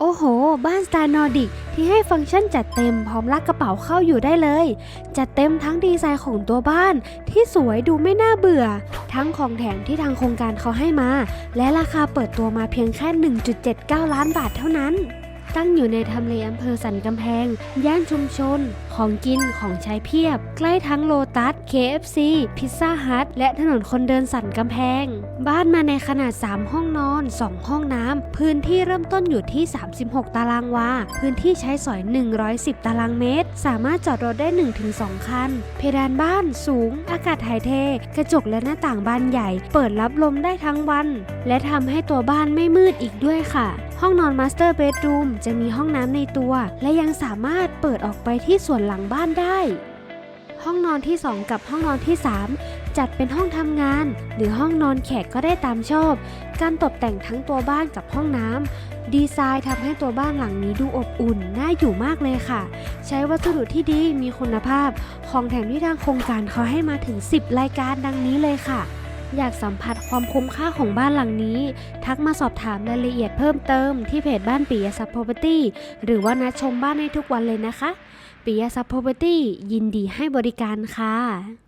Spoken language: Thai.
โอ้โห บ้านสไตล์นอร์ดิกที่ให้ฟังก์ชันจัดเต็มพร้อมลากกระเป๋าเข้าอยู่ได้เลย จัดเต็มทั้งดีไซน์ของตัวบ้าน ที่สวยดูไม่น่าเบื่อ ทั้งของแถมที่ทางโครงการเขาให้มา และราคาเปิดตัวมาเพียงแค่ 1.79 ล้านบาทเท่านั้น ตั้งอยู่ในทำเลอำเภอสันกำแพง ย่านชุมชน ของกินของใช้เพียบ ใกล้ทั้งโลตัส KFC พิซซ่าฮัทและถนนคนเดินสันกำแพง บ้านมาในขนาด 3 ห้องนอน 2 ห้องน้ำ พื้นที่เริ่มต้นอยู่ที่ 36 ตารางวา พื้นที่ใช้สอย 110 ตารางเมตร สามารถจอดรถได้ 1-2 คัน เพดานบ้านสูง อากาศถ่ายเท กระจกและหน้าต่างบานใหญ่ เปิดรับลมได้ทั้งวัน และทำให้ตัวบ้านไม่มืดอีกด้วยค่ะ ห้องนอนมาสเตอร์เบดรูมจะมีห้องน้ำในตัว และยังสามารถเปิดออกไปที่ส่วนหลังบ้านได้ ห้องนอนที่ 2 กับห้องนอนที่ 3 จัดเป็นห้องทำงาน หรือห้องนอนแขกก็ได้ตามชอบ การตกแต่งทั้งตัวบ้านกับห้องน้ำดีไซน์ทำให้ตัวบ้านหลังนี้ดูอบอุ่น น่าอยู่มากเลยค่ะ ใช้วัสดุที่ดีมีคุณภาพ ของแถมที่ทางโครงการเขาให้มาถึง 10 รายการดังนี้เลยค่ะ อยากสัมผัสความคุ้มค่าของบ้านหลังนี้ ทักมาสอบถามรายละเอียดเพิ่มเติมที่เพจบ้านปิยซับ Property หรือว่านัดชมบ้านในทุกวันเลยนะคะปิยซับ Property ยินดีให้บริการค่ะ